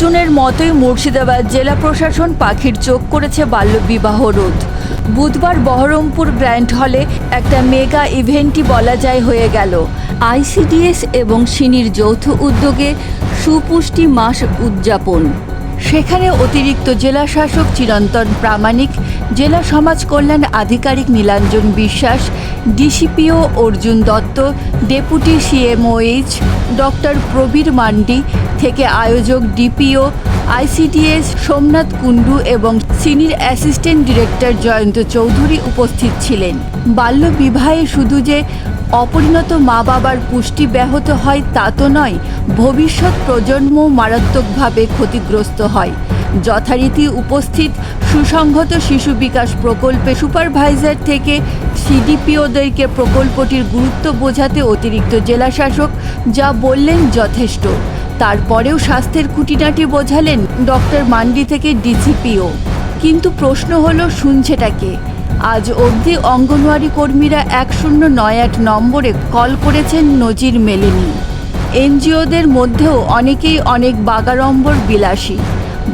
অর্জুনের মতোই মুর্শিদাবাদ জেলা প্রশাসন পাখির চোখ করেছে বাল্যবিবাহ রোধ। বুধবার বহরমপুর গ্র্যান্ড হলে একটা মেগা ইভেন্টই বলা যায় হয়ে গেল। আইসিডিএস এবং সিনির যৌথ উদ্যোগে সুপুষ্টি মাস উদযাপন। সেখানে অতিরিক্ত জেলা শাসক চিরন্তন প্রামাণিক, জেলা সমাজ কল্যাণ আধিকারিক Nilanjan Biswas, DCPO Arjun Dutta, deputy CMOH doctor Prabir Mandi থেকে আয়োজক ডিপিও, আইসিডিএস, সোমনাথ কুণ্ডু এবং senior assistant director Jayanta Chowdhury উপস্থিত ছিলেন। বাল্যবিবাহে শুধু যে অপরিণত মা বাবার পুষ্টি ব্যাহত হয় তা তো নয়, ভবিষ্যৎ প্রজন্ম মারাত্মকভাবে ক্ষতিগ্রস্ত হয়। যথারীতি উপস্থিত সুসংহত শিশু বিকাশ প্রকল্পে সুপারভাইজার থেকে সিডিপিওদেরকে প্রকল্পটির গুরুত্ব বোঝাতে অতিরিক্ত জেলাশাসক যা বললেন যথেষ্ট। তারপরেও স্বাস্থ্যের খুঁটিনাটি বোঝালেন ডক্টর মান্ডি থেকে ডিসিপিও। কিন্তু প্রশ্ন হলো, শুনছেটা কে? আজ অবধি অঙ্গনওয়াড়ি কর্মীরা এক শূন্য নয় আট নম্বরে কল করেছেন নজির মেলেনি। এনজিওদের মধ্যেও অনেকেই অনেক বাগাড়ম্বর বিলাসী।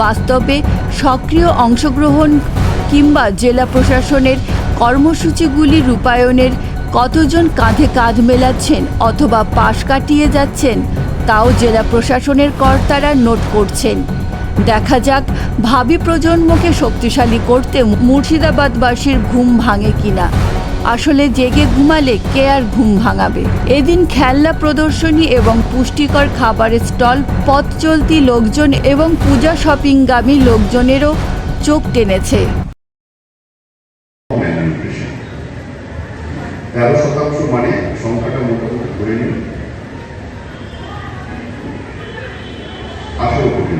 বাস্তবে সক্রিয় অংশগ্রহণ কিংবা জেলা প্রশাসনের কর্মসূচিগুলি রূপায়ণের কতজন কাঁধে কাঁধ মেলাচ্ছেন অথবা পাশ কাটিয়ে যাচ্ছেন তাও জেলা প্রশাসনের কর্তারা নোট করছেন। দেখা যাক, ভাবি প্রজন্মকে শক্তিশালী করতে মুর্শিদাবাদবাসীর ঘুম ভাঙে কিনা। আসলে জেগে ঘুমালে কে আর ঘুম ভাঙাবে? এদিন খেলনা প্রদর্শনী এবং পুষ্টিকর খাবারের স্টল, পথ চলতি লোকজন এবং পূজা শপিংগামী লোকজনেরও চোখ টেনেছে। তেরো শতাংশ মানে সংখ্যাটা মোটামুটি ধরে নিন আঠেরো কোটি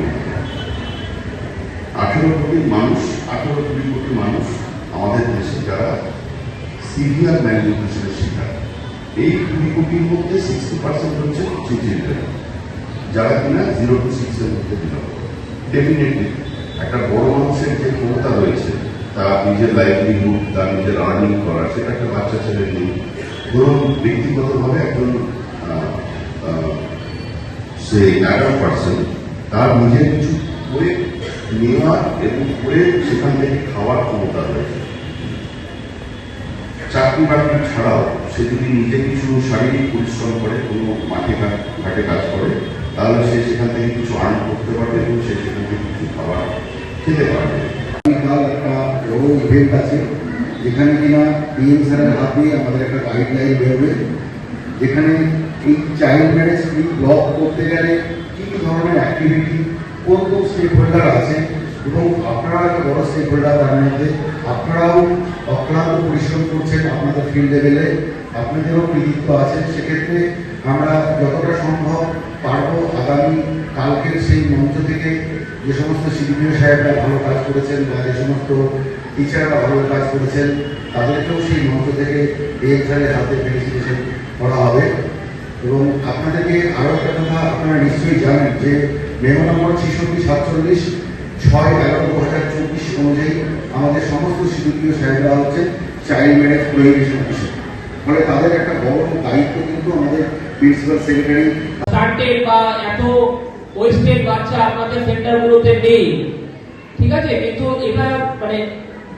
আঠেরো কোটি মানুষ, আঠেরো কোটি কোটি মানুষ আমাদের দেশে যারা সিভিয়ার ম্যালনিউট্রিশনের শিকার। এই কুড়ি কোটির মধ্যে সিক্সটি পার্সেন্ট হচ্ছে চিলড্রেন যারা কিনা জিরো টু সিক্সের মধ্যে বিলং ডেফিনেটলি একটা বড় মানুষের যে ক্ষমতা রয়েছে, তার নিজের লাইভলিহুড তার নিজের আর্নিং করা, সেটা একটা বাচ্চা ছেলে নেই ধরুন ব্যক্তিগতভাবে একজন সে অ্যাডাল্ট পার্সন তার নিজের কিছু করে নেওয়ার এবং করে সেখান থেকে খাওয়ার ক্ষমতা রয়েছে। চাকরি বাকরি ছাড়াও সে যদি নিজে কিছু শারীরিক পরিশ্রম করে, কোনো মাঠে ঘাটে কাজ করে, তাহলে সে সেখান থেকে কিছু আর্ন করতে পারবে এবং সে সেখান থেকে কিছু খাবার খেতে পারবে। একটা ইভেন্ট আছে, যেখানে কিনা ডিএম স্যারের হাত আমাদের একটা গাইডলাইন বেরোবে, যেখানে এই চাইল্ড ম্যারেজ ব্লক করতে গেলে কী ধরনের অ্যাক্টিভিটি কোন কোন স্টেক হোল্ডার আছে এবং আপনারা একটা বড় স্টেক হোল্ডার তার মধ্যে আপনারাও অক্লান্ত পরিশ্রম করছেন আপনাদের ফিল্ড লেভেলে আপনাদেরও কৃতিত্ব আছে। সেক্ষেত্রে আমরা যতটা সম্ভব পারব আগামী কালকের সেই মঞ্চ থেকে যে সমস্ত সিডিপিও সাহেবরা ভালো কাজ করেছেন বা যে সমস্ত টিচাররা ভালো কাজ করেছেন, তাদেরকেও সেই মঞ্চ থেকে ডিএম স্যারের হাতে ফেলিসিটেশন করা হবে। এবং আপনাদেরকে আরও একটা কথা আপনারা নিশ্চয়ই জানেন যে মেমো নম্বর ছেষট্টি সাতচল্লিশ ছয় এগারো দু হাজার চব্বিশ অনুযায়ী আমাদের সমস্ত সিডিপিও সাহেবরা হচ্ছে চাইল্ড ম্যারেজ প্রহিবিশন অফিসার ফলে তাদের একটা বড় দায়িত্ব কিন্তু আমাদের প্রিন্সিপাল সেক্রেটারি বা এত ওয়েস্টের বাচ্চা আপনাদের সেন্টারগুলোতে নেই। ঠিক আছে? কিন্তু এটা মানে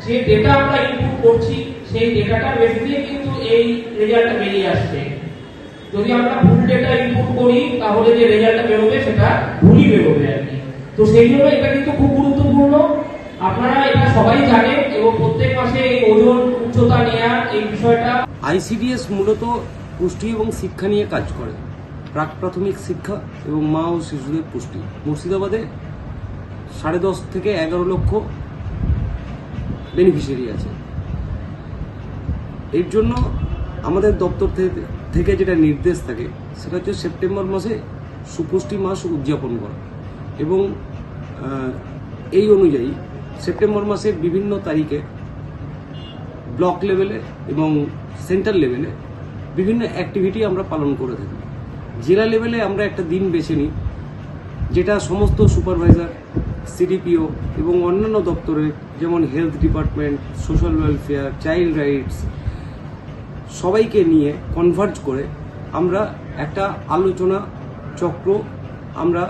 যে ডেটা আমরা ইনপুট করছি, সেই ডেটাটার বেসিসে কিন্তু এই রেজাল্টটা বেরিয়ে আসছে। যদি আমরা ভুল ডেটা ইনপুট করি, তাহলে যে রেজাল্টটা বেরোবে, সেটা ভুলই বেরোবে আর কি। তো সেই জন্য এটা কিন্তু খুব গুরুত্বপূর্ণ। আপনারা এটা সবাই জানেন এবং প্রত্যেক মাসে এই ওজন উচ্চতা নেওয়া এই বিষয়টা আইসিডিএস মূলত পুষ্টি এবং শিক্ষা নিয়ে কাজ করে। প্রাক প্রাথমিক শিক্ষা এবং মা ও শিশুদের পুষ্টি। মুর্শিদাবাদে সাড়ে দশ থেকে এগারো লক্ষ বেনিফিশিয়ারি আছে। এর জন্য আমাদের দপ্তর থেকে থেকে যেটা নির্দেশ থাকে, সেটা হচ্ছে সেপ্টেম্বর মাসে সুপুষ্টি মাস উদযাপন করা। এবং এই অনুযায়ী সেপ্টেম্বর মাসের বিভিন্ন তারিখে ব্লক লেভেলে এবং সেন্টার লেভেলে বিভিন্ন অ্যাক্টিভিটি আমরা পালন করে থাকি। জেলা লেভেলে আমরা একটা দিন বেছে নিই, যেটা সমস্ত সুপারভাইজার, সিডিপিও এবং অন্যান্য দপ্তরের যেমন health department, social welfare, child rights সবাইকে নিয়ে কনভার্জ করে আমরা একটা আলোচনা চক্র আমরা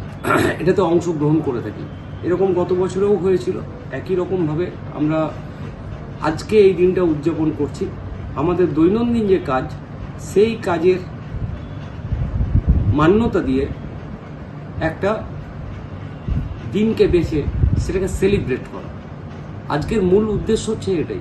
এটাতে অংশগ্রহণ করে থাকি। এরকম গত বছরেও হয়েছিল, একই রকমভাবে আমরা আজকে এই দিনটা উদযাপন করছি। আমাদের দৈনন্দিন যে কাজ, সেই কাজের মান্যতা দিয়ে একটা দিনকে বেছে সেটাকে সেলিব্রেট করা। আজকের মূল উদ্দেশ্য হচ্ছে এটাই।